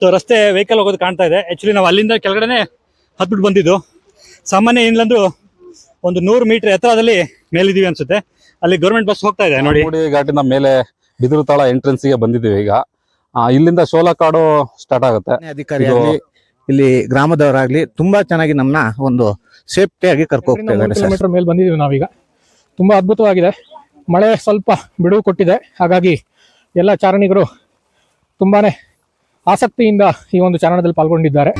So ರಸ್ತೆ vehicle ಹೋಗೋದು ಕಾಣ್ತಾ ಇದೆ. ಆಕ್ಚುಲಿ ನಾವು ಅಲ್ಲಿಂದ ಕೆಳಗಡೆನೆ ಹತ್ಬಿಟ್ಟು ಬಂದಿದ್ದು. ಸಾಮಾನ್ಯ ಏನಿಲ್ಲಂದ್ರೂ ಒಂದು ನೂರು ಮೀಟರ್ ಎತ್ತರದಲ್ಲಿ ಮೇಲಿದ್ದೀವಿ ಅನ್ಸುತ್ತೆ. ಅಲ್ಲಿ ಗೌರ್ಮೆಂಟ್ ಬಸ್ ಹೋಗ್ತಾ ಇದೆ ನೋಡಿ. ನೋಡಿ ಘಾಟಿನ ಮೇಲೆ ಬಿದಿರು ತಾಳ ಎಂಟ್ರೆನ್ಸ್ಗೆ ಬಂದಿದ್ದೀವಿ ಈಗ. ಇಲ್ಲಿಂದ ಇಲ್ಲಿಂದ ಶೋಲಕಾಡು ಸ್ಟಾರ್ಟ್ ಆಗುತ್ತೆ. ಅಧಿಕಾರಿ ಆಗ್ಲಿ ಇಲ್ಲಿ ಗ್ರಾಮದವರಾಗ್ಲಿ ತುಂಬಾ ಚೆನ್ನಾಗಿ ನಮ್ಮನ್ನ ಒಂದು ಸೇಫ್ಟಿ ಆಗಿ ಕರ್ಕೊ ಹೋಗ್ತಾ ಇದ್ದಾರೆ ಸರ್. ಕಿಲೋಮೀಟರ್ ಮೇಲೆ ಬಂದಿದ್ದೀವಿ ನಾವೀಗ. ತುಂಬಾ ಅದ್ಭುತವಾಗಿದೆ. ಮಳೆ ಸ್ವಲ್ಪ ಬಿಡುವು ಕೊಟ್ಟಿದೆ. ಹಾಗಾಗಿ ಎಲ್ಲ ಚಾರಣಿಗರು ತುಂಬಾನೇ ಆಸಕ್ತಿಯಿಂದ ಈ ಒಂದು ಚಾರಣದಲ್ಲಿ ಪಾಲ್ಗೊಂಡಿದ್ದಾರೆ.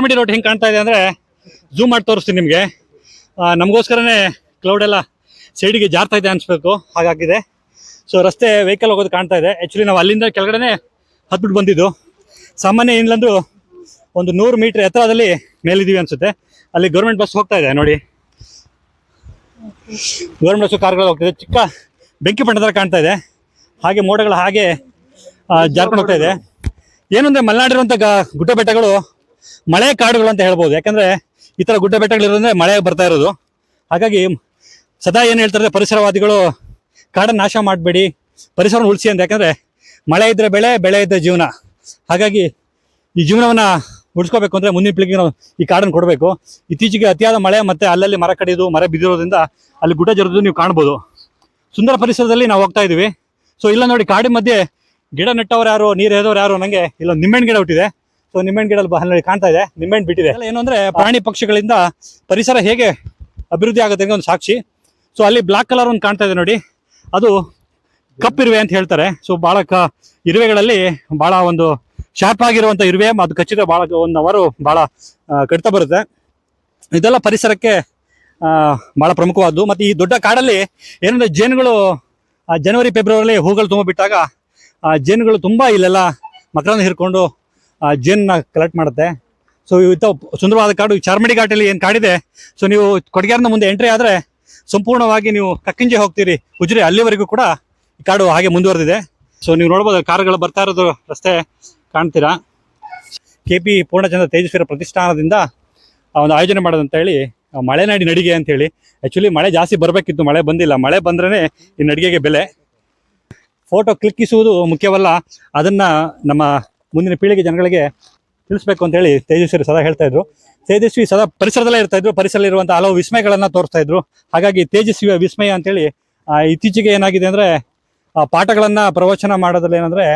ಚಾರ್ಮಡಿ ರೋಡ್ ಹೆಂಗೆ ಕಾಣ್ತಾ ಇದೆ ಅಂದ್ರೆ ಝೂಮ್ ಮಾಡಿ ತೋರಿಸ್ತೀನಿ ನಿಮಗೆ. ನಮಗೋಸ್ಕರನೇ ಕ್ಲೌಡ್ ಎಲ್ಲ ಸೈಡಿಗೆ ಜಾರ್ತಾ ಇದೆ ಅನಿಸ್ಬೇಕು, ಹಾಗಾಗಿದೆ. ಸೊ ರಸ್ತೆ ವೆಹಿಕಲ್ ಹೋಗೋದು ಕಾಣ್ತಾ ಇದೆ. ಆ್ಯಕ್ಚುಲಿ ನಾವು ಅಲ್ಲಿಂದ ಕೆಳಗಡೆನೆ ಹತ್ಬಿಟ್ಟು ಬಂದಿದ್ದು. ಸಾಮಾನ್ಯ ಏನಿಲ್ಲಂದ್ರೂ ಒಂದು ನೂರು ಮೀಟರ್ ಎತ್ತರದಲ್ಲಿ ಮೇಲಿದ್ದೀವಿ ಅನ್ಸುತ್ತೆ. ಅಲ್ಲಿ ಗೌರ್ಮೆಂಟ್ ಬಸ್ ಹೋಗ್ತಾ ಇದೆ, ನೋಡಿ. ಗೌರ್ಮೆಂಟ್ ಬಸ್ಸು ಕಾರ್ಗಳು ಹೋಗ್ತಿದೆ. ಚಿಕ್ಕ ಬೆಂಕಿ ಥರ ಕಾಣ್ತಾ ಇದೆ. ಹಾಗೆ ಮೋಡಗಳು ಹಾಗೆ ಜಾರ್ಕೊಂಡು ಹೋಗ್ತಾ ಇದೆ. ಏನಂದ್ರೆ ಮಲೆನಾಡಿರುವಂತ ಗುಡ್ಡ ಬೆಟ್ಟಗಳು ಮಳೆ ಕಾಡುಗಳು ಅಂತ ಹೇಳ್ಬೋದು. ಯಾಕಂದ್ರೆ ಈ ತರ ಗುಡ್ಡ ಬೆಟ್ಟಗಳಿರೋದ್ರೆ ಮಳೆ ಬರ್ತಾ ಇರೋದು. ಹಾಗಾಗಿ ಸದಾ ಏನು ಹೇಳ್ತಾರೆ ಪರಿಸರವಾದಿಗಳು, ಕಾಡನ್ನ ನಾಶ ಮಾಡಬೇಡಿ ಪರಿಸರ ಉಳಿಸಿ ಅಂತ. ಯಾಕಂದ್ರೆ ಮಳೆ ಇದ್ರೆ ಬೆಳೆ ಬೆಳೆ ಇದ್ದರೆ ಜೀವನ. ಹಾಗಾಗಿ ಈ ಜೀವನವನ್ನ ಉಳಿಸ್ಕೋಬೇಕು ಅಂದ್ರೆ ಮುಂದಿನ ಪೀಳಿಗೆಗೆ ನಾವು ಈ ಕಾಡನ್ನು ಕೊಡಬೇಕು. ಇತ್ತೀಚೆಗೆ ಅತಿಯಾದ ಮಳೆ ಮತ್ತೆ ಅಲ್ಲಲ್ಲಿ ಮರ ಕಡಿಯೋದು ಮರ ಬಿದ್ದಿರೋದ್ರಿಂದ ಅಲ್ಲಿ ಗುಡ್ಡ ಜರಿದು ನೀವು ಕಾಣ್ಬೋದು. ಸುಂದರ ಪರಿಸರದಲ್ಲಿ ನಾವು ಹೋಗ್ತಾ ಇದೀವಿ. ಸೊ ಇಲ್ಲ ನೋಡಿ, ಕಾಡಿನ ಮಧ್ಯೆ ಗಿಡ ನೆಟ್ಟವ್ರು ಯಾರು, ನೀರು ಎದವ್ರು ಯಾರು, ನಂಗೆ ಇಲ್ಲೊಂದು ನಿಮ್ಮೆಣ್ಣು ಗಿಡ ಹುಟ್ಟಿದೆ. ಸೊ ನಿಂಬೆಣ್ ಗಿಡ ಅಲ್ಲಿ ಕಾಣ್ತಾ ಇದೆ. ನಿಂಬೆಣ್ಣು ಬಿಟ್ಟಿದೆ. ಏನಂದ್ರೆ ಏನು ಅಂದ್ರೆ ಪ್ರಾಣಿ ಪಕ್ಷಿಗಳಿಂದ ಪರಿಸರ ಹೇಗೆ ಅಭಿವೃದ್ಧಿ ಆಗುತ್ತೆ ಒಂದು ಸಾಕ್ಷಿ. ಸೊ ಅಲ್ಲಿ ಬ್ಲಾಕ್ ಕಲರ್ ಒಂದು ಕಾಣ್ತಾ ಇದೆ ನೋಡಿ. ಅದು ಕಪ್ಪಿರುವೆ ಅಂತ ಹೇಳ್ತಾರೆ. ಸೊ ಬಹಳ ಇರುವೆಗಳಲ್ಲಿ ಬಹಳ ಒಂದು ಶಾರ್ಪ್ ಆಗಿರುವಂತ ಇರುವೆ ಅದು ಕಚ್ಚಿದ್ರೆ ಬಹಳ ಒಂದು ಅವರು ಬಹಳ ಕಡಿತ ಬರುತ್ತೆ. ಇದೆಲ್ಲ ಪರಿಸರಕ್ಕೆ ಬಹಳ ಪ್ರಮುಖವಾದ್ದು. ಮತ್ತೆ ಈ ದೊಡ್ಡ ಕಾಡಲ್ಲಿ ಏನಂದ್ರೆ ಜೇನುಗಳು ಜನವರಿ ಫೆಬ್ರವರಿ ಹೂಗಳು ತುಂಬ ಬಿಟ್ಟಾಗ, ಆ, ಜೇನುಗಳು ತುಂಬಾ ಇಲ್ಲೆಲ್ಲ ಮಕರನ್ನು ಹಿರ್ಕೊಂಡು ಜೇನ್ನ ಕಲೆಕ್ಟ್ ಮಾಡುತ್ತೆ. ಸೊ ಇವತ್ತು ಸುಂದರವಾದ ಕಾಡು ಚಾರ್ಮಡಿ ಘಾಟಲ್ಲಿ ಏನು ಕಾಡಿದೆ ಸೊ ನೀವು ಕೊಡಗೇರಿನ ಮುಂದೆ ಎಂಟ್ರಿ ಆದರೆ ಸಂಪೂರ್ಣವಾಗಿ ನೀವು ಕಕ್ಕಿಂಜೆ ಹೋಗ್ತೀರಿ. ಉಜ್ರಿ ಅಲ್ಲಿವರೆಗೂ ಕೂಡ ಈ ಕಾಡು ಹಾಗೆ ಮುಂದುವರೆದಿದೆ. ಸೊ ನೀವು ನೋಡ್ಬೋದು ಕಾರುಗಳು ಬರ್ತಾ ಇರೋದು ರಸ್ತೆ ಕಾಣ್ತೀರಾ. ಕೆ ಪಿ ಪೂರ್ಣಚಂದ್ರ ತೇಜಸ್ವಿರ ಪ್ರತಿಷ್ಠಾನದಿಂದ ಒಂದು ಆಯೋಜನೆ ಮಾಡೋದಂತ ಹೇಳಿ ಮಳೆನಾಡಿ ನಡಿಗೆ ಅಂತ ಹೇಳಿ. ಆ್ಯಕ್ಚುಲಿ ಮಳೆ ಜಾಸ್ತಿ ಬರಬೇಕಿತ್ತು, ಮಳೆ ಬಂದಿಲ್ಲ. ಮಳೆ ಬಂದ್ರೇ ಈ ನಡಿಗೆಗೆ ಬೆಲೆ. ಫೋಟೋ ಕ್ಲಿಕ್ಕಿಸುವುದು ಮುಖ್ಯವಲ್ಲ. ಅದನ್ನು ನಮ್ಮ ಮುಂದಿನ ಪೀಳಿಗೆ ಜನಗಳಿಗೆ ತಿಳಿಸ್ಬೇಕು ಅಂತ ಹೇಳಿ ತೇಜಸ್ವಿ ಸದಾ ಹೇಳ್ತಾ ಇದ್ರು. ತೇಜಸ್ವಿ ಸದಾ ಪರಿಸರದಲ್ಲೇ ಇರ್ತಾ ಇದ್ರು, ಪರಿಸರದಲ್ಲಿರುವಂತಹ ಹಲವು ವಿಸ್ಮಯಗಳನ್ನ ತೋರಿಸ್ತಾ ಇದ್ರು. ಹಾಗಾಗಿ ತೇಜಸ್ವಿಯ ವಿಸ್ಮಯ ಅಂತೇಳಿ ಇತ್ತೀಚೆಗೆ ಏನಾಗಿದೆ ಅಂದ್ರೆ ಪಾಠಗಳನ್ನ ಪ್ರವಚನ ಮಾಡೋದ್ರಲ್ಲಿ ಏನಂದ್ರೆ,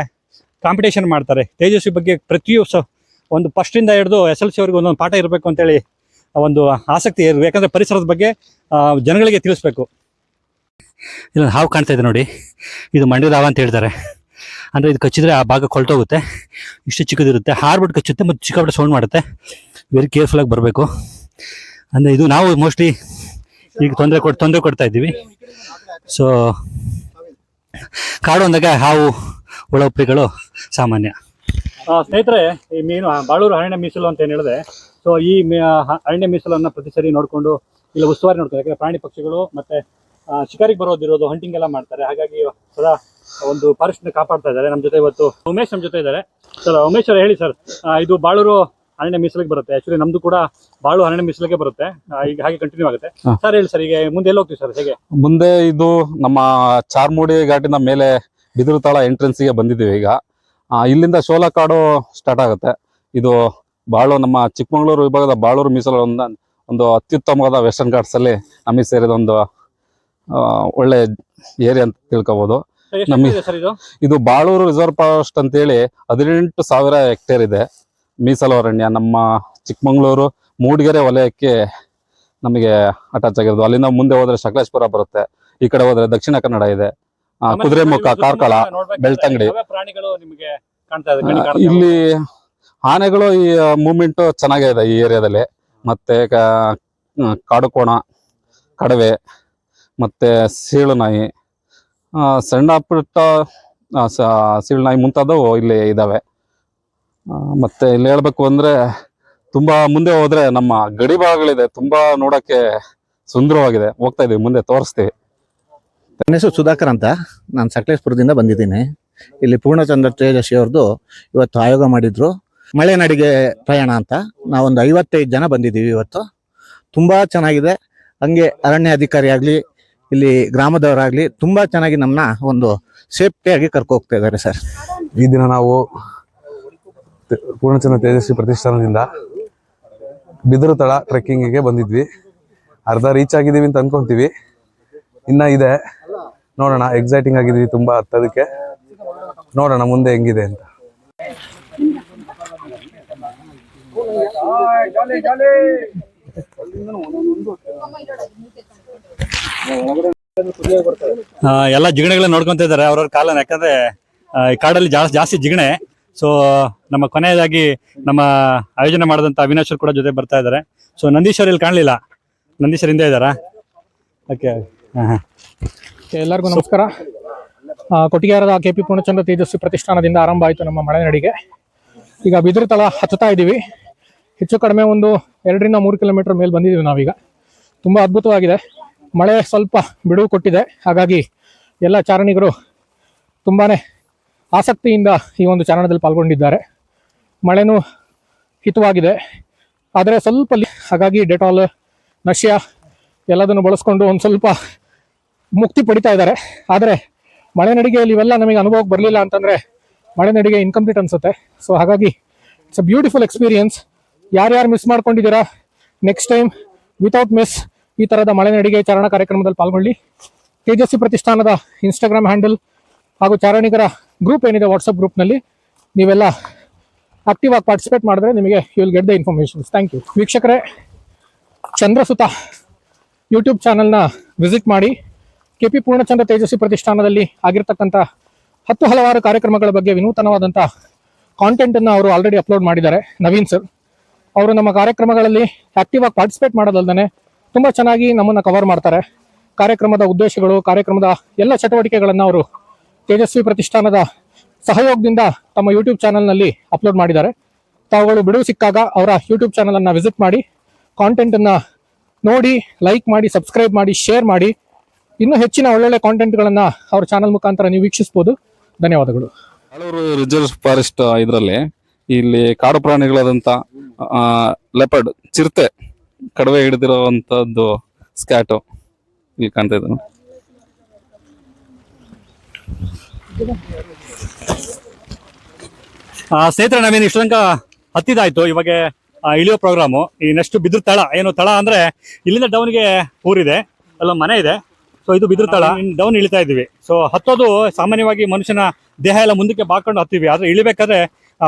ಕಾಂಪಿಟೇಷನ್ ಮಾಡ್ತಾರೆ. ತೇಜಸ್ವಿ ಬಗ್ಗೆ ಪ್ರತಿಯೊಂದು ಸ, ಒಂದು ಇಂದ ಹಿಡಿದು ಎಸ್ ಎಲ್ ಸಿ ಅವ್ರಿಗೆ ಒಂದೊಂದು ಪಾಠ ಇರಬೇಕು ಅಂತೇಳಿ ಒಂದು ಆಸಕ್ತಿ ಇರಬೇಕು. ಯಾಕಂದ್ರೆ ಪರಿಸರದ ಬಗ್ಗೆ ಜನಗಳಿಗೆ ತಿಳಿಸ್ಬೇಕು. ಇಲ್ಲ ಹಾವು ಕಾಣ್ತಾ ಇದೆ ನೋಡಿ. ಇದು ಮಂಡ್ಯದ ಹಾವು ಅಂತ ಹೇಳ್ತಾರೆ. ಅಂದ್ರೆ ಇದು ಕಚ್ಚಿದ್ರೆ ಆ ಭಾಗ ಕೊಳ್ತೋಗುತ್ತೆ ಇಷ್ಟು ಚಿಕ್ಕದಿರುತ್ತೆ. ಹಾರ್ಬಿಟ್ಟು ಕಚ್ಚುತ್ತೆ ಮತ್ತು ಚಿಕ್ಕಪಟ್ಟೆ ಸೌಂಡ್ ಮಾಡುತ್ತೆ. ವೆರಿ ಕೇರ್ಫುಲ್ ಆಗಿ ಬರಬೇಕು. ಅಂದರೆ ಇದು ನಾವು ಮೋಸ್ಟ್ಲಿ ಈಗ ತೊಂದರೆ ಕೊಟ್ಟು ತೊಂದರೆ ಕೊಡ್ತಾ ಇದ್ದೀವಿ. ಸೊ ಕಾಡು ಅಂದಾಗ ಹಾವು ಒಳಪ್ರಿಗಳು ಸಾಮಾನ್ಯ. ಸ್ನೇಹಿತರೆ, ಈ ಮೀನು ಬಾಳೂರು ಅರಣ್ಯ ಮೀಸಲು ಅಂತ ಏನು ಹೇಳಿದೆ ಸೊ ಈ ಅರಣ್ಯ ಮೀಸಲನ್ನು ಪ್ರತಿ ಸರಿ ನೋಡಿಕೊಂಡು, ಇಲ್ಲ ಉಸ್ತುವಾರಿ ನೋಡ್ತಾರೆ ಯಾಕಂದರೆ ಪ್ರಾಣಿ ಪಕ್ಷಿಗಳು ಮತ್ತು ಶಿಕಾರಿಗೆ ಬರೋದಿರೋದು ಹಂಟಿಂಗ್ ಎಲ್ಲ ಮಾಡ್ತಾರೆ. ಹಾಗಾಗಿ ಸದಾ ಒಂದು ಫಾರೆಸ್ಟ್ ಕಾಪಾಡ್ತಾ ಇದ್ದಾರೆ. ನಮ್ಮ ಜೊತೆ ಇವತ್ತು ಉಮೇಶ್ ನಮ್ಮ ಜೊತೆ ಇದ್ದಾರೆ. ಸರ್ ಉಮೇಶ್ ಅವ್ರು ಹೇಳಿ ಸರ್ ಇದು ಬಾಳೂರು ಅರಣ್ಯ ಮೀಸಲಿಗೆ ಬರುತ್ತೆ. ಆಕ್ಚುಲಿ ನಮ್ದು ಕೂಡ ಬಾಳು ಅರಣ್ಯ ಮೀಸಲಿಗೆ ಬರುತ್ತೆ. ಈಗ ಹಾಗೆ ಕಂಟಿನ್ಯೂ ಆಗುತ್ತೆ. ಸರ್ ಹೇಳಿ ಸರ್ ಈಗ ಮುಂದೆ ಎಲ್ಲಿ ಹೋಗ್ತೀವಿ ಸರ್ ಹೇಗೆ? ಮುಂದೆ ಇದು ನಮ್ಮ ಚಾರ್ಮುಡಿ ಘಾಟಿನ ಮೇಲೆ ಬಿದಿರು ತಾಳ ಎಂಟ್ರೆನ್ಸ್ಗೆ ಬಂದಿದ್ದೀವಿ ಈಗ. ಇಲ್ಲಿಂದ ಶೋಲಕಾಡು ಸ್ಟಾರ್ಟ್ ಆಗುತ್ತೆ. ಇದು ಬಾಳು ನಮ್ಮ ಚಿಕ್ಕಮಗಳೂರು ವಿಭಾಗದ ಬಾಳೂರು ಮೀಸಲು ಒಂದು ಒಂದು ಅತ್ಯುತ್ತಮವಾದ ವೆಸ್ಟರ್ನ್ ಘಾಟ್ಸಲ್ಲಿ ನಮಗೆ ಸೇರಿದ ಒಂದು ಒಳ್ಳೆ ಏರಿಯಾ ಅಂತ ಎಷ್ಟು ನಮಗೆ- ಇದೆ ಬಾಳೂರು ರಿಸರ್ವ್ ಫಾರೆಸ್ಟ್ ಅಂತೇಳಿ ಹದಿನೆಂಟು ಸಾವಿರ ಹೆಕ್ಟೇರ್ ಇದೆ ಮೀಸಲು ಅರಣ್ಯ. ನಮ್ಮ ಚಿಕ್ಕಮಗಳೂರು ಮೂಡಿಗೆರೆ ವಲಯಕ್ಕೆ ನಮಗೆ ಅಟ್ಯಾಚ್ ಆಗಿರೋದು. ಅಲ್ಲಿಂದ ಮುಂದೆ ಹೋದ್ರೆ ಸಕಲೇಶ್ಪುರ ಬರುತ್ತೆ. ಈ ಕಡೆ ಹೋದ್ರೆ ದಕ್ಷಿಣ ಕನ್ನಡ ಇದೆ. ಕುದುರೆಮುಖ ಕಾರ್ಕಳ ಬೆಳ್ತಂಗಡಿ. ಇಲ್ಲಿ ಆನೆಗಳು ಈ ಮೂವ್ಮೆಂಟ್ ಚೆನ್ನಾಗೇ ಇದೆ ಈ ಏರಿಯಾದಲ್ಲಿ. ಮತ್ತೆ ಕಾಡುಕೋಣ ಕಡವೆ ಮತ್ತೆ ಸೀಳು ನಾಯಿ. ಸಣ್ಣ ಪುಟ್ಟ ನಾಯಿ ಮುಂತಾದವು ಇಲ್ಲಿ ಇದ್ದಾವೆ ಮತ್ತೆ ಇಲ್ಲಿ ಹೇಳಬೇಕು ಅಂದ್ರೆ ತುಂಬಾ ಮುಂದೆ ಹೋದ್ರೆ ನಮ್ಮ ಗಡಿ ಭಾಗಗಳಿದೆ. ತುಂಬಾ ನೋಡಕ್ಕೆ ಸುಂದರವಾಗಿದೆ. ಹೋಗ್ತಾ ಇದೀವಿ, ಮುಂದೆ ತೋರಿಸ್ತೀವಿ. ನನ್ನ ಹೆಸರು ಸುಧಾಕರ್ ಅಂತ. ನಾನು ಸಕಲೇಶ್ಪುರದಿಂದ ಬಂದಿದ್ದೀನಿ. ಇಲ್ಲಿ ಪೂರ್ಣಚಂದ್ರ ತೇಜಸ್ವಿ ಅವ್ರದ್ದು ಇವತ್ತು ಆಯೋಗ ಮಾಡಿದ್ರು. ಮಳೆನಾಡಿಗೆ ಪ್ರಯಾಣ ಅಂತ. ನಾವೊಂದು ಐವತ್ತೈದು ಜನ ಬಂದಿದ್ದೀವಿ ಇವತ್ತು. ತುಂಬ ಚೆನ್ನಾಗಿದೆ. ಹಂಗೆ ಅರಣ್ಯ ಅಧಿಕಾರಿ ಆಗಲಿ ಇಲ್ಲಿ ಗ್ರಾಮದವರಾಗ್ಲಿ ತುಂಬಾ ಚೆನ್ನಾಗಿ ನಮ್ಮನ್ನ ಒಂದು ಸೇಫ್ಟಿಯಾಗಿ ಕರ್ಕೊ ಹೋಗ್ತಾ ಇದ್ದಾರೆ ಸರ್. ಈ ದಿನ ನಾವು ಪೂರ್ಣಚಂದ್ರ ತೇಜಸ್ವಿ ಪ್ರತಿಷ್ಠಾನದಿಂದ ಬಿದಿರು ತಳ ಟ್ರೆಕ್ಕಿಂಗಿಗೆ ಬಂದಿದ್ವಿ. ಅರ್ಧ ರೀಚ್ ಆಗಿದ್ದೀವಿ ಅಂತ ಅನ್ಕೊಂತೀವಿ. ಇನ್ನ ಇದೆ. ನೋಡೋಣ ಎಕ್ಸೈಟಿಂಗ್ ಆಗಿದ್ದೀವಿ ತುಂಬಾ ಹತ್ತದಕ್ಕೆ ನೋಡೋಣ ಮುಂದೆ ಹೆಂಗಿದೆ ಅಂತ. ಎಲ್ಲ ಜಿಗಣೆಗಳನ್ನ ನೋಡ್ಕೊಂತ ಇದ್ದಾರೆ. ಅವ್ರವ್ರ ಕಾಲನ, ಯಾಕಂದ್ರೆ ಈ ಕಾಡಲ್ಲಿ ಜಾಸ್ತಿ ಜಾಸ್ತಿ ಜಿಗಣೆ. ಸೊ ನಮ್ಮ ಕೊನೆಯದಾಗಿ ನಮ್ಮ ಆಯೋಜನೆ ಮಾಡಿದಂತ ಅವಿನಾಶ್ ಕೂಡ ಜೊತೆ ಬರ್ತಾ ಇದ್ದಾರೆ. ಸೊ ನಂದೀಶ್ವರ್ ಇಲ್ಲಿ ಕಾಣಲಿಲ್ಲ. ನಂದೀಶ್ವರ್ ಹಿಂದೆ ಇದ್ದಾರಾ? ಓಕೆ ಎಲ್ಲರಿಗೂ ನಮಸ್ಕಾರ. ಕೊಟ್ಟಿಗೆಹಾರದ ಕೆ ಪಿ ಪೂರ್ಣಚಂದ್ರ ತೇಜಸ್ವಿ ಪ್ರತಿಷ್ಠಾನದಿಂದ ಆರಂಭ ಆಯಿತು ನಮ್ಮ ಮಳೆ ನಡಿಗೆ ಈಗ ಬಿದಿರು ತಳ ಹತ್ತುತ್ತಾ ಇದ್ದೀವಿ. ಹೆಚ್ಚು ಕಡಿಮೆ ಒಂದು ಎರಡರಿಂದ ಮೂರು ಕಿಲೋಮೀಟರ್ ಮೇಲೆ ಬಂದಿದ್ದೀವಿ ನಾವೀಗ. ತುಂಬ ಅದ್ಭುತವಾಗಿದೆ. ಮಳೆ ಸ್ವಲ್ಪ ಬಿಡುವು ಕೊಟ್ಟಿದೆ. ಹಾಗಾಗಿ ಎಲ್ಲ ಚಾರಣಿಗರು ತುಂಬಾ ಆಸಕ್ತಿಯಿಂದ ಈ ಒಂದು ಚಾರಣದಲ್ಲಿ ಪಾಲ್ಗೊಂಡಿದ್ದಾರೆ. ಮಳೆನೂ ಹಿತವಾಗಿದೆ. ಆದರೆ ಸ್ವಲ್ಪ ಹಾಗಾಗಿ ಡೆಟಾಲ್, ನಶ್ಯ ಎಲ್ಲದನ್ನು ಬಳಸ್ಕೊಂಡು ಒಂದು ಸ್ವಲ್ಪ ಮುಕ್ತಿ ಪಡಿತಾ ಇದ್ದಾರೆ. ಆದರೆ ಮಳೆ ನಡಿಗೆಯಲ್ಲಿ ಇವೆಲ್ಲ ನಮಗೆ ಅನುಭವಕ್ಕೆ ಬರಲಿಲ್ಲ ಅಂತಂದರೆ ಮಳೆ ನಡಿಗೆ ಇನ್ಕಂಪ್ಲೀಟ್ ಅನಿಸುತ್ತೆ. ಸೊ ಹಾಗಾಗಿ ಇಟ್ಸ್ ಅ ಬ್ಯೂಟಿಫುಲ್ ಎಕ್ಸ್ಪೀರಿಯನ್ಸ್ ಯಾರ್ಯಾರು ಮಿಸ್ ಮಾಡ್ಕೊಂಡಿದ್ದೀರಾ ನೆಕ್ಸ್ಟ್ ಟೈಮ್ ವಿತೌಟ್ ಮಿಸ್ ಈ ತರಹದ ಮಳೆ ನಡಿಗೆ ಚಾರಣ ಕಾರ್ಯಕ್ರಮದಲ್ಲಿ ಪಾಲ್ಗೊಳ್ಳಿ. ತೇಜಸ್ವಿ ಪ್ರತಿಷ್ಠಾನದ ಇನ್ಸ್ಟಾಗ್ರಾಮ್ ಹ್ಯಾಂಡಲ್ ಹಾಗೂ ಚಾರಣಿಗರ ಗ್ರೂಪ್ ಏನಿದೆ ವಾಟ್ಸಪ್ ಗ್ರೂಪ್ನಲ್ಲಿ ನೀವೆಲ್ಲ ಆಕ್ಟಿವ್ ಆಗಿ ಪಾರ್ಟಿಸಿಪೇಟ್ ಮಾಡಿದ್ರೆ ನಿಮಗೆ you will get the informations thank you ವೀಕ್ಷಕರೇ, ಚಂದ್ರಸುತ ಯೂಟ್ಯೂಬ್ ಚಾನಲ್ನ ವಿಸಿಟ್ ಮಾಡಿ. ಕೆ ಪಿ ಪೂರ್ಣಚಂದ್ರ ತೇಜಸ್ವಿ ಪ್ರತಿಷ್ಠಾನದಲ್ಲಿ ಆಗಿರ್ತಕ್ಕಂಥ ಹತ್ತು ಹಲವಾರು ಕಾರ್ಯಕ್ರಮಗಳ ಬಗ್ಗೆ ವಿನೂತನವಾದಂಥ ಕಾಂಟೆಂಟನ್ನು ಅವರು ಆಲ್ರೆಡಿ ಅಪ್ಲೋಡ್ ಮಾಡಿದ್ದಾರೆ. ನವೀನ್ ಸರ್ ಅವರು ನಮ್ಮ ಕಾರ್ಯಕ್ರಮಗಳಲ್ಲಿ ಆಕ್ಟಿವ್ ಆಗಿ ಪಾರ್ಟಿಸಿಪೇಟ್ ಮಾಡೋದಲ್ದೇ ತುಂಬ ಚೆನ್ನಾಗಿ ನಮ್ಮನ್ನು ಕವರ್ ಮಾಡ್ತಾರೆ. ಕಾರ್ಯಕ್ರಮದ ಉದ್ದೇಶಗಳು, ಕಾರ್ಯಕ್ರಮದ ಎಲ್ಲ ಚಟುವಟಿಕೆಗಳನ್ನು ಅವರು ತೇಜಸ್ವಿ ಪ್ರತಿಷ್ಠಾನದ ಸಹಯೋಗದಿಂದ ತಮ್ಮ ಯೂಟ್ಯೂಬ್ ಚಾನಲ್ನಲ್ಲಿ ಅಪ್ಲೋಡ್ ಮಾಡಿದ್ದಾರೆ. ತಾವುಗಳು ಬಿಡುವು ಸಿಕ್ಕಾಗ ಅವರ ಯೂಟ್ಯೂಬ್ ಚಾನಲನ್ನು ವಿಸಿಟ್ ಮಾಡಿ ಕಾಂಟೆಂಟನ್ನು ನೋಡಿ ಲೈಕ್ ಮಾಡಿ ಸಬ್ಸ್ಕ್ರೈಬ್ ಮಾಡಿ ಶೇರ್ ಮಾಡಿ. ಇನ್ನೂ ಹೆಚ್ಚಿನ ಒಳ್ಳೊಳ್ಳೆ ಕಾಂಟೆಂಟ್ಗಳನ್ನು ಅವರ ಚಾನಲ್ ಮುಖಾಂತರ ನೀವು ವೀಕ್ಷಿಸ್ಬೋದು ಧನ್ಯವಾದಗಳು. ಹಲವರು ರಿಸರ್ವ್ ಫಾರೆಸ್ಟ್ ಇದರಲ್ಲಿ ಇಲ್ಲಿ ಕಾಡು ಪ್ರಾಣಿಗಳಾದಂಥ ಲೆಪರ್ಡ್, ಚಿರತೆ ಕಡವೆ ಹಿಡಿದಿರುವಂತದ್ದು ಸ್ಕ್ಯಾಟು ಇಲ್ಲಿ ಕಾಣ್ತಾ ಇದ್ದಾನೆ ಆ, ಸ್ನೇಹಿತರೆ ನಾವೇನು ಇಷ್ಟು ತನಕ ಹತ್ತಿದಾಯ್ತು. ಇವಾಗ ಇಳಿಯೋ ಪ್ರೋಗ್ರಾಮು ಈ ನೆಕ್ಸ್ಟ್ ಬಿದ್ರ ತಳ. ಏನು ತಳ ಅಂದ್ರೆ ಇಲ್ಲಿಂದ ಡೌನ್ಗೆ ಊರಿದೆ. ಅಲ್ಲ ಮನೆ ಇದೆ. ಸೊ ಇದು ಬಿದ್ರ ತಳ. ಡೌನ್ ಇಳಿತಾ ಇದೀವಿ ಸೊ ಹತ್ತೋದು ಸಾಮಾನ್ಯವಾಗಿ ಮನುಷ್ಯನ ದೇಹ ಎಲ್ಲ ಮುಂದಕ್ಕೆ ಬಾಕೊಂಡು ಹತ್ತೀವಿ ಆದ್ರೆ ಇಳಿಬೇಕಾದ್ರೆ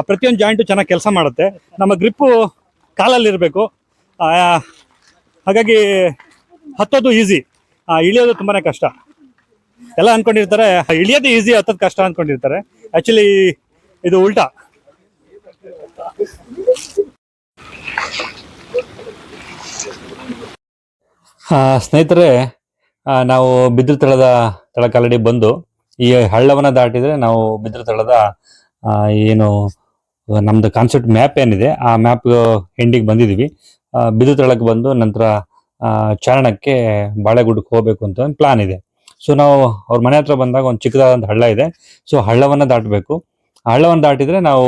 ಪ್ರತಿಯೊಂದು ಜಾಯಿಂಟು ಚೆನ್ನಾಗಿ ಕೆಲಸ ಮಾಡುತ್ತೆ. ನಮ್ಮ ಗ್ರಿಪ್ಪು ಕಾಲಲ್ಲಿ ಇರಬೇಕು. ಹಾಗಾಗಿ ಹತ್ತೋದು ಈಸಿ ಇಳಿಯೋದು ತುಂಬಾನೇ ಕಷ್ಟ. ಎಲ್ಲ ಅನ್ಕೊಂಡಿರ್ತಾರೆ, ಇಳಿಯೋದು ಈಸಿ ಹತ್ತೋದು ಕಷ್ಟ ಅನ್ಕೊಂಡಿರ್ತಾರೆ. ಆಕ್ಚುಲಿ ಇದು ಉಲ್ಟಾ. ಸ್ನೇಹಿತರೆ ನಾವು ಬಿದ್ರು ತಳದ ತಳಕಾಲಡಿ ಬಂದು, ಈ ಹಳ್ಳವನ್ನು ದಾಟಿದ್ರೆ ನಾವು ಬಿದ್ರು ತಳದ ಏನು, ನಮ್ದು ಕಾನ್ಸೆಪ್ಟ್ ಮ್ಯಾಪ್ ಏನಿದೆ, ಆ ಮ್ಯಾಪ್ ಎಂಡಿಗೆ ಬಂದಿದೀವಿ. ಬಿದ್ರು ತಳಕ್ಕೆ ಬಂದು ನಂತರ ಚಾರಣಕ್ಕೆ ಬಾಳೆಗುಡ್ಡಕ್ಕೆ ಹೋಗಬೇಕು ಅಂತ ಒಂದು ಪ್ಲಾನ್ ಇದೆ. ಸೊ ನಾವು ಅವ್ರ ಮನೆ ಹತ್ರ ಬಂದಾಗ ಒಂದು ಚಿಕ್ಕದಾದಂಥ ಹಳ್ಳ ಇದೆ. ಸೊ ಹಳ್ಳವನ್ನು ದಾಟಬೇಕು. ಆ ಹಳ್ಳವನ್ನ ದಾಟಿದ್ರೆ ನಾವು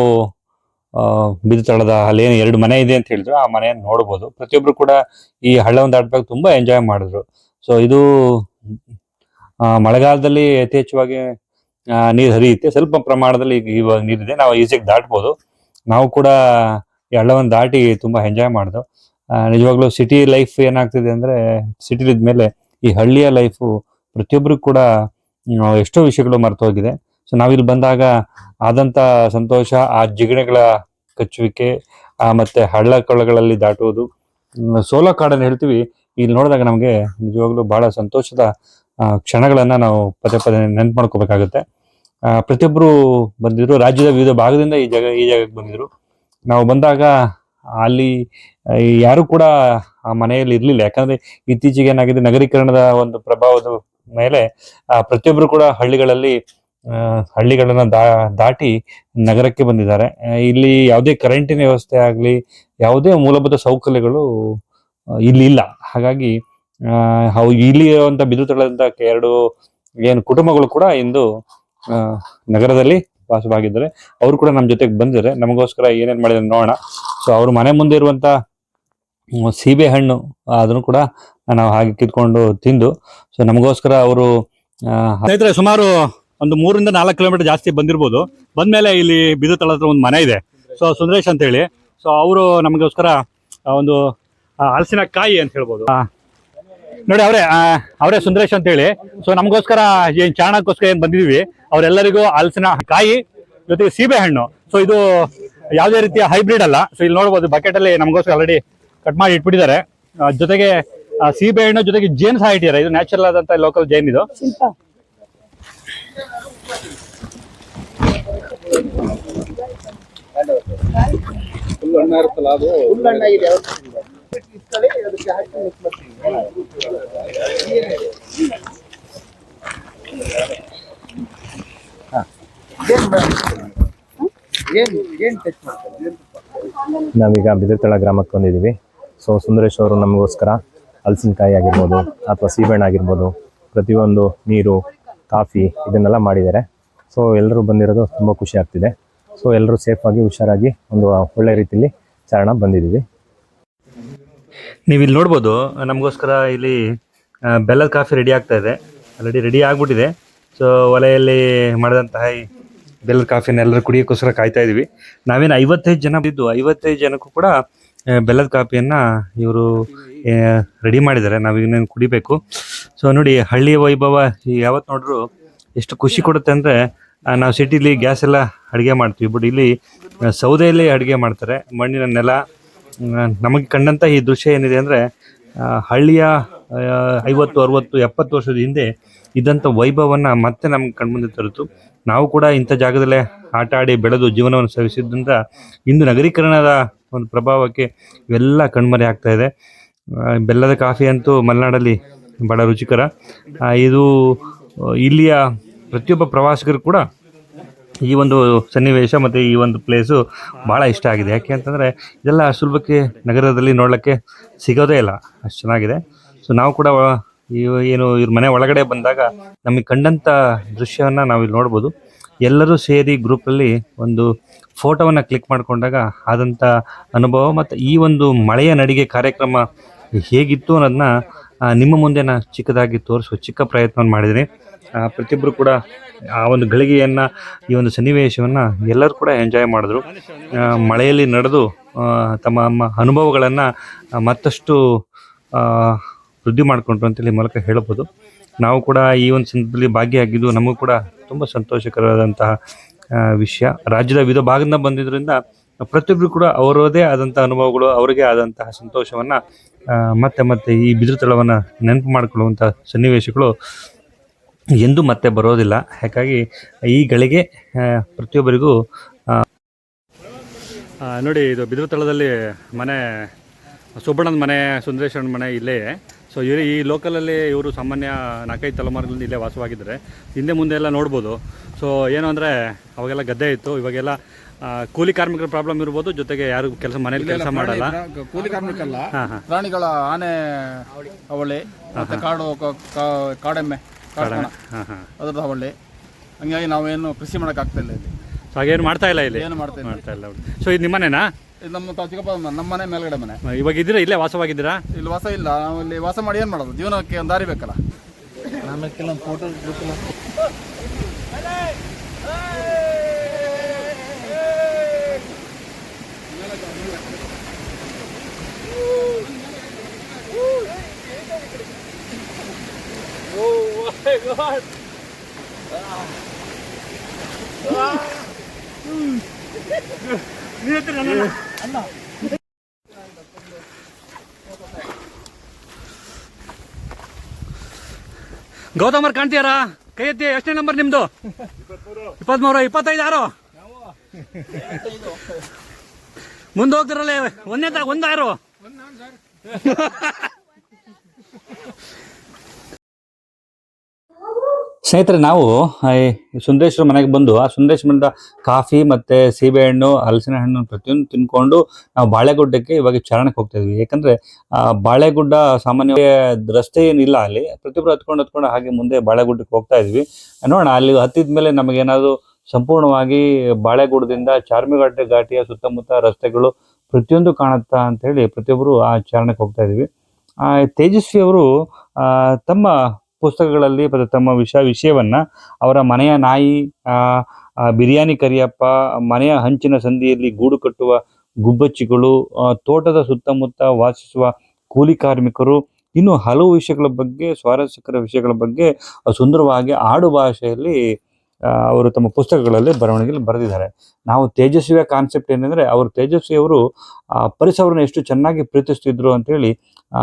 ಬಿದಿರು ತಳದ ಅಲ್ಲಿ ಏನು ಎರಡು ಮನೆ ಇದೆ ಅಂತ ಹೇಳಿದ್ರು. ಆ ಮನೆಯನ್ನು ನೋಡ್ಬೋದು. ಪ್ರತಿಯೊಬ್ಬರು ಕೂಡ ಈ ಹಳ್ಳವನ್ನು ದಾಟಬೇಕು ತುಂಬ ಎಂಜಾಯ್ ಮಾಡಿದ್ರು. ಸೊ ಇದು ಮಳೆಗಾಲದಲ್ಲಿ ಯಥೇಚ್ಛವಾಗಿ ನೀರು ಹರಿಯುತ್ತೆ. ಸ್ವಲ್ಪ ಪ್ರಮಾಣದಲ್ಲಿ ಇವಾಗ ನೀರಿದೆ. ನಾವು ಈಸಿಯಾಗಿ ದಾಟ್ಬೋದು. ನಾವು ಕೂಡ ಈ ಹಳ್ಳವನ್ನು ದಾಟಿ ತುಂಬ ಎಂಜಾಯ್ ಮಾಡಿದ್ವು ನಿಜವಾಗ್ಲೂ ಸಿಟಿ ಲೈಫ್ ಏನಾಗ್ತಿದೆ ಅಂದ್ರೆ ಸಿಟಿ ಇದ್ಮೇಲೆ ಈ ಹಳ್ಳಿಯ ಲೈಫು ಪ್ರತಿಯೊಬ್ಬರಿಗೂ ಕೂಡ ಎಷ್ಟೋ ವಿಷಯಗಳು ಮರ್ತೋಗಿದೆ ಸೊ ನಾವಿಲ್ಲಿ ಬಂದಾಗ ಆದಂತ ಸಂತೋಷ, ಆ ಜಿಗಣೆಗಳ ಕಚ್ಚುವಿಕೆ ಮತ್ತೆ ಹಳ್ಳ ಕೊಳ್ಳಗಳಲ್ಲಿ ದಾಟುವುದು. ಸೋಲೋ ಕಾಡನ್ನು ಹೇಳ್ತೀವಿ. ಇಲ್ಲಿ ನೋಡಿದಾಗ ನಮಗೆ ನಿಜವಾಗ್ಲೂ ಬಹಳ ಸಂತೋಷದ ಕ್ಷಣಗಳನ್ನು ನಾವು ಪದೇ ಪದೇ ನೆನ್ಪು ಮಾಡ್ಕೋಬೇಕಾಗುತ್ತೆ. ಪ್ರತಿಯೊಬ್ಬರು ಬಂದಿದ್ರು, ರಾಜ್ಯದ ವಿವಿಧ ಭಾಗದಿಂದ ಈ ಜಾಗ, ಈ ಜಾಗಕ್ಕೆ ಬಂದಿದ್ರು. ನಾವು ಬಂದಾಗ ಅಲ್ಲಿ ಯಾರು ಕೂಡ ಆ ಮನೆಯಲ್ಲಿ ಇರ್ಲಿಲ್ಲ. ಯಾಕಂದ್ರೆ ಇತ್ತೀಚೆಗೆ ಏನಾಗಿದೆ ನಗರೀಕರಣದ ಒಂದು ಪ್ರಭಾವದ ಮೇಲೆ ಆ, ಪ್ರತಿಯೊಬ್ರು ಕೂಡ ಹಳ್ಳಿಗಳಲ್ಲಿ ಹಳ್ಳಿಗಳನ್ನು ದಾಟಿ ನಗರಕ್ಕೆ ಬಂದಿದ್ದಾರೆ. ಇಲ್ಲಿ ಯಾವುದೇ ಕರೆಂಟಿನ ವ್ಯವಸ್ಥೆ ಆಗಲಿ ಯಾವುದೇ ಮೂಲಭೂತ ಸೌಕರ್ಯಗಳು ಇಲ್ಲಿ ಇಲ್ಲ. ಹಾಗಾಗಿ ಅವು ಇಲ್ಲಿ ಇರುವಂತ ಬಿದುತಳದಂತ ಎರಡು ಏನು ಕುಟುಂಬಗಳು ಕೂಡ ಇಂದು ನಗರದಲ್ಲಿ ವಾಸವಾಗಿದ್ದಾರೆ. ಅವರು ಕೂಡ ನಮ್ಮ ಜೊತೆಗೆ ಬಂದಿದ್ದಾರೆ. ನಮಗೋಸ್ಕರ ಏನೇನ್ ಮಾಡಿದ್ರೆ ನೋಡೋಣ. ಸೊ ಅವ್ರ ಮನೆ ಮುಂದೆ ಇರುವಂತ ಸೀಬೆ ಹಣ್ಣು ಅದನ್ನು ಕೂಡ ನಾವು ಹಾಗೆ ಕಿತ್ಕೊಂಡು ತಿಂದು ಸೊ ನಮಗೋಸ್ಕರ ಅವರು ಸ್ನೇಹಿತರೆ, ಸುಮಾರು ಒಂದು ಮೂರಿಂದ ನಾಲ್ಕು ಕಿಲೋಮೀಟರ್ ಜಾಸ್ತಿ ಬಂದಿರ್ಬೋದು. ಬಂದ್ಮೇಲೆ ಇಲ್ಲಿ ಬಿದುತಳ ಹತ್ರ ಒಂದು ಮನೆ ಇದೆ. ಸೊ ಸುಂದರೇಶ್ ಅಂತ ಹೇಳಿ ಸೊ ಅವರು ನಮಗೋಸ್ಕರ ಒಂದು ಹಲಸಿನ ಕಾಯಿ ಅಂತ ಹೇಳ್ಬೋದು. ನೋಡಿ ಅವರೇ ಅವರೇ ಸುಂದರೇಶ್ ಅಂತ ಹೇಳಿ ಸೊ ನಮಗೋಸ್ಕರ ಏನು ಚಾಣಕ್ಕೋಸ್ಕರ ಏನು ಬಂದಿದ್ವಿ, ಅವರೆಲ್ಲರಿಗೂ ಹಲಸಿನ ಕಾಯಿ, ಜೊತೆಗೆ ಸೀಬೆ ಹಣ್ಣು. ಸೊ ಇದು ಯಾವುದೇ ರೀತಿಯ ಹೈಬ್ರಿಡ್ ಅಲ್ಲ. ಸೊ ಇಲ್ಲಿ ನೋಡ್ಬೋದು ಬಕೆಟ್ ಅಲ್ಲಿ ನಮಗೋಸ್ಕರ ಆಲ್ರೆಡಿ ಕಟ್ ಮಾಡಿ ಇಟ್ಬಿಟ್ಟಿದ್ದಾರೆ. ಜೊತೆಗೆ ಸೀಬೆ ಹಣ್ಣು ಜೊತೆಗೆ ಜೇನ್ ಸಹ ಇಟ್ಟಿದ್ದಾರೆ. ಇದು ನ್ಯಾಚುರಲ್ ಆದಂತ ಲೋಕಲ್ ಜೇನ್ ಇದು. ನಾವೀಗ ಬಿದಿರ್ತಳ ಗ್ರಾಮಕ್ಕೆ ಬಂದಿದ್ದೀವಿ. ಸೊ ಸುಂದರೇಶ್ ಅವರು ನಮಗೋಸ್ಕರ ಹಲಸಿನಕಾಯಿ ಆಗಿರ್ಬೋದು ಅಥವಾ ಸೀಬೆಹಣ್ಣು ಆಗಿರ್ಬೋದು ಪ್ರತಿಯೊಂದು ನೀರು ಕಾಫಿ ಇದನ್ನೆಲ್ಲ ಮಾಡಿದ್ದಾರೆ. ಸೊ ಎಲ್ಲರೂ ಬಂದಿರೋದು ತುಂಬ ಖುಷಿ ಆಗ್ತಿದೆ. ಸೊ ಎಲ್ಲರೂ ಸೇಫಾಗಿ ಹುಷಾರಾಗಿ ಒಂದು ಒಳ್ಳೆ ರೀತಿಯಲ್ಲಿ ಚಾರಣ ಬಂದಿದ್ದೀವಿ. ನೀವು ಇಲ್ಲಿ ನೋಡ್ಬೋದು ನಮಗೋಸ್ಕರ ಇಲ್ಲಿ ಬೆಲ್ಲದ ಕಾಫಿ ರೆಡಿ ಆಗ್ತಾ ಇದೆ. ಆಲ್ರೆಡಿ ರೆಡಿ ಆಗ್ಬಿಟ್ಟಿದೆ. ಸೊ ಒಲೆಯಲ್ಲಿ ಮಾಡಿದಂತಹ ಈ ಬೆಲ್ಲದ ಕಾಫಿನ ಎಲ್ಲರೂ ಕುಡಿಯೋಕ್ಕೋಸ್ಕರ ಕಾಯ್ತಾ ಇದ್ದೀವಿ ನಾವೇನು ಐವತ್ತೈದು ಜನ ಬಿದ್ದು ಐವತ್ತೈದು ಜನಕ್ಕೂ ಕೂಡ ಬೆಲ್ಲದ ಕಾಫಿಯನ್ನ ಇವರು ರೆಡಿ ಮಾಡಿದ್ದಾರೆ. ನಾವು ಇನ್ನೇನು ಕುಡಿಬೇಕು. ಸೊ ನೋಡಿ, ಹಳ್ಳಿಯ ವೈಭವ ಯಾವತ್ತು ನೋಡ್ರು ಎಷ್ಟು ಖುಷಿ ಕೊಡುತ್ತೆ ಅಂದ್ರೆ ನಾವು ಸಿಟಿಲಿ ಗ್ಯಾಸ್ ಎಲ್ಲ ಅಡುಗೆ ಮಾಡ್ತೀವಿ. ಬಟ್ ಇಲ್ಲಿ ಸೌದೆಯಲ್ಲಿ ಅಡುಗೆ ಮಾಡ್ತಾರೆ. ಮಣ್ಣಿನ ನೆಲ ನಮಗೆ ಕಂಡಂತ ಈ ದೃಶ್ಯ ಏನಿದೆ ಅಂದ್ರೆ ಹಳ್ಳಿಯ ಐವತ್ತು, ಅರವತ್ತು, ಎಪ್ಪತ್ತು ವರ್ಷದ ಹಿಂದೆ ಇದ್ದಂಥ ವೈಭವವನ್ನು ಮತ್ತೆ ನಮ್ಗೆ ಕಣ್ಮುಂದೆ ತರುತ್ತು ನಾವು ಕೂಡ ಇಂಥ ಜಾಗದಲ್ಲೇ ಆಟ ಆಡಿ ಬೆಳೆದು ಜೀವನವನ್ನು ಸವಿಸಿದ್ದರಿಂದ ಇಂದು ನಗರೀಕರಣದ ಒಂದು ಪ್ರಭಾವಕ್ಕೆ ಇವೆಲ್ಲ ಕಣ್ಮರೆ ಆಗ್ತಾ ಇದೆ. ಬೆಲ್ಲದ ಕಾಫಿ ಅಂತೂ ಮಲೆನಾಡಲ್ಲಿ ಬಹಳ ರುಚಿಕರ. ಇದು ಇಲ್ಲಿಯ ಪ್ರತಿಯೊಬ್ಬ ಪ್ರವಾಸಿಗರು ಕೂಡ ಈ ಒಂದು ಸನ್ನಿವೇಶ ಮತ್ತು ಈ ಒಂದು ಪ್ಲೇಸು ಭಾಳ ಇಷ್ಟ ಆಗಿದೆ. ಯಾಕೆ ಅಂತಂದರೆ ಇದೆಲ್ಲ ಸುಲಭಕ್ಕೆ ನಗರದಲ್ಲಿ ನೋಡಲಿಕ್ಕೆ ಸಿಗೋದೇ ಇಲ್ಲ. ಅಷ್ಟು ಚೆನ್ನಾಗಿದೆ. ಸೊ ನಾವು ಕೂಡ ವ- ಈ ಏನು ಇವ್ರ ಮನೆ ಒಳಗಡೆ ಬಂದಾಗ ನಮಗೆ ಕಂಡಂತ ದೃಶ್ಯವನ್ನ ನಾವು ಇಲ್ಲಿ ನೋಡ್ಬೋದು. ಎಲ್ಲರೂ ಸೇರಿ ಗ್ರೂಪಲ್ಲಿ ಒಂದು ಫೋಟೋವನ್ನು ಕ್ಲಿಕ್ ಮಾಡಿಕೊಂಡಾಗ ಆದಂಥ ಅನುಭವ ಮತ್ತು ಈ ಒಂದು ಮಳೆಯ ನಡಿಗೆ ಕಾರ್ಯಕ್ರಮ ಹೇಗಿತ್ತು ಅನ್ನೋದನ್ನ ನಿಮ್ಮ ಮುಂದೆ ನಾನು ಚಿಕ್ಕದಾಗಿ ತೋರಿಸುವ ಚಿಕ್ಕ ಪ್ರಯತ್ನವನ್ನು ಮಾಡಿದ್ದೀನಿ ಪ್ರತಿಯೊಬ್ಬರು ಕೂಡ ಆ ಒಂದು ಗಳಿಗೆಯನ್ನು, ಈ ಒಂದು ಸನ್ನಿವೇಶವನ್ನು ಎಲ್ಲರೂ ಕೂಡ ಎಂಜಾಯ್ ಮಾಡಿದ್ರು. ಮಳೆಯಲ್ಲಿ ನಡೆದು ತಮ್ಮ ಅನುಭವಗಳನ್ನು ಮತ್ತಷ್ಟು ವೃದ್ಧಿ ಮಾಡಿಕೊಂಡ್ರು ಅಂತೇಳಿ ಮೂಲಕ ಹೇಳ್ಬೋದು. ನಾವು ಕೂಡ ಈ ಒಂದು ಸಂದರ್ಭದಲ್ಲಿ ಭಾಗಿಯಾಗಿದ್ದು ನಮಗೂ ಕೂಡ ತುಂಬ ಸಂತೋಷಕರವಾದಂತಹ ವಿಷಯ. ರಾಜ್ಯದ ವಿವಿಧ ಭಾಗದಿಂದ ಬಂದಿದ್ದರಿಂದ ಪ್ರತಿಯೊಬ್ಬರು ಕೂಡ ಅವರದೇ ಆದಂಥ ಅನುಭವಗಳು, ಅವರಿಗೆ ಆದಂತಹ ಸಂತೋಷವನ್ನು ಮತ್ತೆ ಮತ್ತೆ ಈ ಬಿದಿರುತಳವನ್ನು ನೆನಪು ಮಾಡಿಕೊಳ್ಳುವಂಥ ಸನ್ನಿವೇಶಗಳು ಎಂದೂ ಮತ್ತೆ ಬರೋದಿಲ್ಲ. ಹಾಗಾಗಿ ಈ ಗಳಿಗೆ ಪ್ರತಿಯೊಬ್ಬರಿಗೂ ನೋಡಿ, ಇದು ಬಿದಿರುತಳದಲ್ಲಿ ಮನೆ, ಸುಬ್ಬಣ್ಣನ ಮನೆ, ಸುಂದರೇಶ್ವರನ ಮನೆ ಇಲ್ಲೇ ಸೊ ಇವರು ಈ ಲೋಕಲಲ್ಲಿ ಇವರು ಸಾಮಾನ್ಯ ನಾಲ್ಕೈದು ತಲೆಮಾರುಗಳಿಂದ ಇಲ್ಲೇ ವಾಸವಾಗಿದ್ದಾರೆ. ಹಿಂದೆ ಮುಂದೆ ಎಲ್ಲ ನೋಡ್ಬೋದು. ಸೊ ಏನು ಅಂದರೆ ಅವಾಗೆಲ್ಲ ಗದ್ದೆ ಇತ್ತು. ಇವಾಗೆಲ್ಲ ಕೂಲಿ ಕಾರ್ಮಿಕರ ಪ್ರಾಬ್ಲಮ್ ಇರ್ಬೋದು. ಜೊತೆಗೆ ಯಾರು ಕೆಲಸ ಮನೇಲಿ ಕೆಲಸ ಮಾಡಲ್ಲ. ಕೂಲಿ ಕಾರ್ಮಿಕಲ್ಲ ಹಾಂ ಪ್ರಾಣಿಗಳ ಆನೆ ಅವಳಿ ಮತ್ತೆ ಕಾಡು ಕಾಡೆಮ್ಮೆ ಅದ್ರದ್ದು ಅವಳಿ. ಹಂಗಾಗಿ ನಾವೇನು ಕೃಷಿ ಮಾಡಕ್ ಆಗ್ತಾ ಇಲ್ಲ ಇಲ್ಲಿ. ಸೊ ಹಾಗೇನು ಮಾಡ್ತಾ ಇಲ್ಲ ಇಲ್ಲಿ? ಏನು ಮಾಡ್ತಾ ಇಲ್ಲ ಮಾಡ್ತಾ ಇಲ್ಲ ಸೊ ಇದು ನಿಮ್ಮನೇನಾ? ಇದು ನಮ್ಮ ತ- ಚಿಕ್ಕಪ್ಪ ನಮ್ಮ ಮನೆ ಮೇಲ್ಗಡೆ ಮನೆ. ಇವಾಗ ಇದ್ದೀರಾ? ಇಲ್ಲೇ ವಾಸವಾಗಿದ್ದೀರಾ? ಇಲ್ಲಿ ವಾಸ ಇಲ್ಲ ನಾವು ಇಲ್ಲಿ ವಾಸ ಮಾಡಿ ಏನು ಮಾಡೋದು? ಜೀವನಕ್ಕೆ ಒಂದು ದಾರಿ ಬೇಕಲ್ಲ. ಗೌತಮರ್ ಕಾಣ್ತೀಯಾರ? ಕೈ ಎತ್ತಿ ಎಷ್ಟನೇ ನಂಬರ್ ನಿಮ್ದು? ಇಪ್ಪತ್ಮೂರು, ಇಪ್ಪತ್ತೈದು ಆರು ಮುಂದೆ ಹೋಗ್ತಿರಲ್ಲ, ಒಂದೇ ತ ಒಂದು ಸ್ನೇಹಿತರೆ, ನಾವು ಸುಂದರೇಶ್ವರ ಮನೆಗೆ ಬಂದು, ಆ ಸುಂದರೇಶ್ವರದ ಕಾಫಿ ಮತ್ತೆ ಸೀಬೆಹಣ್ಣು ಹಲಸಿನ ಹಣ್ಣು ಪ್ರತಿಯೊಂದು ತಿನ್ಕೊಂಡು, ನಾವು ಬಾಳೆಗುಡ್ಡಕ್ಕೆ ಇವಾಗ ಚಾರಣಕ್ಕೆ ಹೋಗ್ತಾ ಇದ್ವಿ. ಯಾಕಂದ್ರೆ ಬಾಳೆಗುಡ್ಡ ಸಾಮಾನ್ಯವಾಗಿ ರಸ್ತೆ ಏನಿಲ್ಲ ಅಲ್ಲಿ. ಪ್ರತಿಯೊಬ್ಬರು ಹತ್ಕೊಂಡು ಹತ್ಕೊಂಡು ಹಾಗೆ ಮುಂದೆ ಬಾಳೆಗುಡ್ಡಕ್ಕೆ ಹೋಗ್ತಾ ಇದ್ವಿ. ನೋಡೋಣ, ಅಲ್ಲಿ ಹತ್ತಿದ ಮೇಲೆ ನಮಗೇನಾದರೂ ಸಂಪೂರ್ಣವಾಗಿ ಬಾಳೆಗುಡ್ಡದಿಂದ ಚಾರ್ಮಿಘಾಟ ಘಾಟಿಯ ಸುತ್ತಮುತ್ತ ರಸ್ತೆಗಳು ಪ್ರತಿಯೊಂದು ಕಾಣುತ್ತಾ ಅಂತ ಹೇಳಿ ಪ್ರತಿಯೊಬ್ಬರು ಆ ಚಾರಣಕ್ಕೆ ಹೋಗ್ತಾ ಇದ್ವಿ. ತೇಜಸ್ವಿ ಅವರು ತಮ್ಮ ಪುಸ್ತಕಗಳಲ್ಲಿ ತಮ್ಮ ವಿಷ ವಿಷಯವನ್ನ ಅವರ ಮನೆಯ ನಾಯಿ ಬಿರಿಯಾನಿ ಕರಿಯಪ್ಪ ಮನೆಯ ಹಂಚಿನ ಸಂದಿಯಲ್ಲಿ ಗೂಡು ಕಟ್ಟುವ ಗುಬ್ಬಚ್ಚಿಗಳು ತೋಟದ ಸುತ್ತಮುತ್ತ ವಾಸಿಸುವ ಕೂಲಿ ಕಾರ್ಮಿಕರು ಇನ್ನು ಹಲವು ವಿಷಯಗಳ ಬಗ್ಗೆ ಸ್ವಾರಸ್ಯಕರ ವಿಷಯಗಳ ಬಗ್ಗೆ ಸುಂದರವಾಗಿ ಆಡು ಭಾಷೆಯಲ್ಲಿ ಅವರು ತಮ್ಮ ಪುಸ್ತಕಗಳಲ್ಲಿ ಬರವಣಿಗೆಯಲ್ಲಿ ಬರೆದಿದ್ದಾರೆ. ನಾವು ತೇಜಸ್ವಿಯ ಕಾನ್ಸೆಪ್ಟ್ ಏನಂದ್ರೆ ಅವರು ತೇಜಸ್ವಿ ಅವರು ಪರಿಸರವನ್ನು ಎಷ್ಟು ಚೆನ್ನಾಗಿ ಪ್ರೀತಿಸ್ತಿದ್ರು ಆ,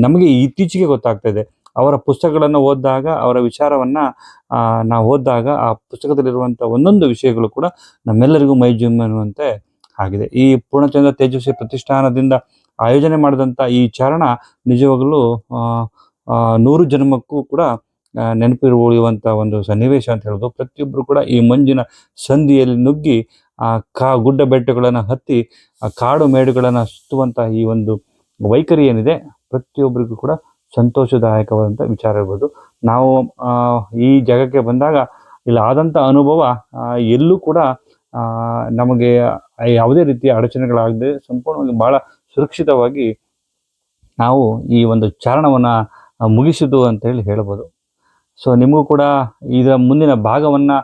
ನಮಗೆ ಇತ್ತೀಚೆಗೆ ಗೊತ್ತಾಗ್ತಾ ಇದೆ. ಅವರ ಪುಸ್ತಕಗಳನ್ನು ಓದಿದಾಗ, ಅವರ ವಿಚಾರವನ್ನ ನಾವು ಓದಿದಾಗ ಆ ಪುಸ್ತಕದಲ್ಲಿರುವಂಥ ಒಂದೊಂದು ವಿಷಯಗಳು ಕೂಡ ನಮ್ಮೆಲ್ಲರಿಗೂ ಮೈ ಜುಮ್ ಅನ್ನುವಂತೆ ಆಗಿದೆ. ಈ ಪೂರ್ಣಚಂದ್ರ ತೇಜಸ್ವಿ ಪ್ರತಿಷ್ಠಾನದಿಂದ ಆಯೋಜನೆ ಮಾಡಿದಂಥ ಈ ಚಾರಣ ನಿಜವಾಗಲೂ ನೂರು ಜನ್ಮಕ್ಕೂ ಕೂಡ ನೆನಪಿರುವ ನೆನಪಿರು ಉಳಿಯುವಂಥ ಒಂದು ಸನ್ನಿವೇಶ ಅಂತ ಹೇಳೋದು. ಪ್ರತಿಯೊಬ್ಬರು ಕೂಡ ಈ ಮಂಜಿನ ಸಂಧಿಯಲ್ಲಿ ನುಗ್ಗಿ, ಆ, ಕಾ ಗುಡ್ಡ ಬೆಟ್ಟಗಳನ್ನು ಹತ್ತಿ, ಆ, ಕಾಡು ಮೇಡುಗಳನ್ನು ಸುತ್ತುವಂಥ ಈ ಒಂದು ವೈಖರಿ ಏನಿದೆ ಪ್ರತಿಯೊಬ್ಬರಿಗೂ ಕೂಡ ಸಂತೋಷದಾಯಕವಾದಂಥ ವಿಚಾರ ಇರ್ಬೋದು ನಾವು ಈ ಜಾಗಕ್ಕೆ ಬಂದಾಗ ಇಲ್ಲಿ ಆದಂಥ ಅನುಭವ ಎಲ್ಲೂ ಕೂಡ ನಮಗೆ ಯಾವುದೇ ರೀತಿಯ ಅಡಚಣೆಗಳಾಗದೆ ಸಂಪೂರ್ಣವಾಗಿ ಬಹಳ ಸುರಕ್ಷಿತವಾಗಿ ನಾವು ಈ ಒಂದು ಚಾರಣವನ್ನು ಮುಗಿಸಿದ್ದು ಅಂತ ಹೇಳಿ ಹೇಳ್ಬೋದು. ಸೊ ನಿಮಗೂ ಕೂಡ ಇದರ ಮುಂದಿನ ಭಾಗವನ್ನು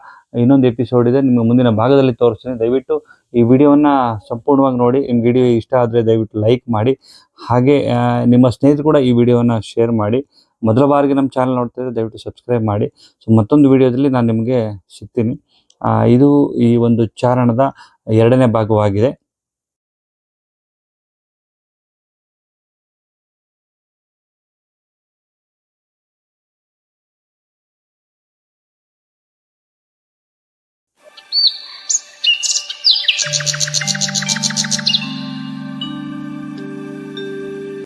ಇನ್ನೊಂದು ಎಪಿಸೋಡ್ ಇದೆ. ನಿಮ್ಮ ಮುಂದಿನ ಭಾಗದಲ್ಲಿ ತೋರಿಸ್ತೀನಿ. ದಯವಿಟ್ಟು ಈ ವಿಡಿಯೋವನ್ನು ಸಂಪೂರ್ಣವಾಗಿ ನೋಡಿ ನಿಮ್ಮ ವಿಡಿಯೋ ಇಷ್ಟ ಆದರೆ ದಯವಿಟ್ಟು ಲೈಕ್ ಮಾಡಿ, ಹಾಗೆ ನಿಮ್ಮ ಸ್ನೇಹಿತರು ಕೂಡ ಈ ವಿಡಿಯೋವನ್ನು ಶೇರ್ ಮಾಡಿ. ಮೊದಲ ಬಾರಿಗೆ ನಮ್ಮ ಚಾನಲ್ ನೋಡ್ತಿದ್ರೆ ದಯವಿಟ್ಟು ಸಬ್ಸ್ಕ್ರೈಬ್ ಮಾಡಿ. ಸೊ ಮತ್ತೊಂದು ವಿಡಿಯೋದಲ್ಲಿ ನಾನು ನಿಮಗೆ ಸಿಗ್ತೀನಿ. ಇದು ಈ ಒಂದು ಚಾರಣದ ಎರಡನೇ ಭಾಗವಾಗಿದೆ.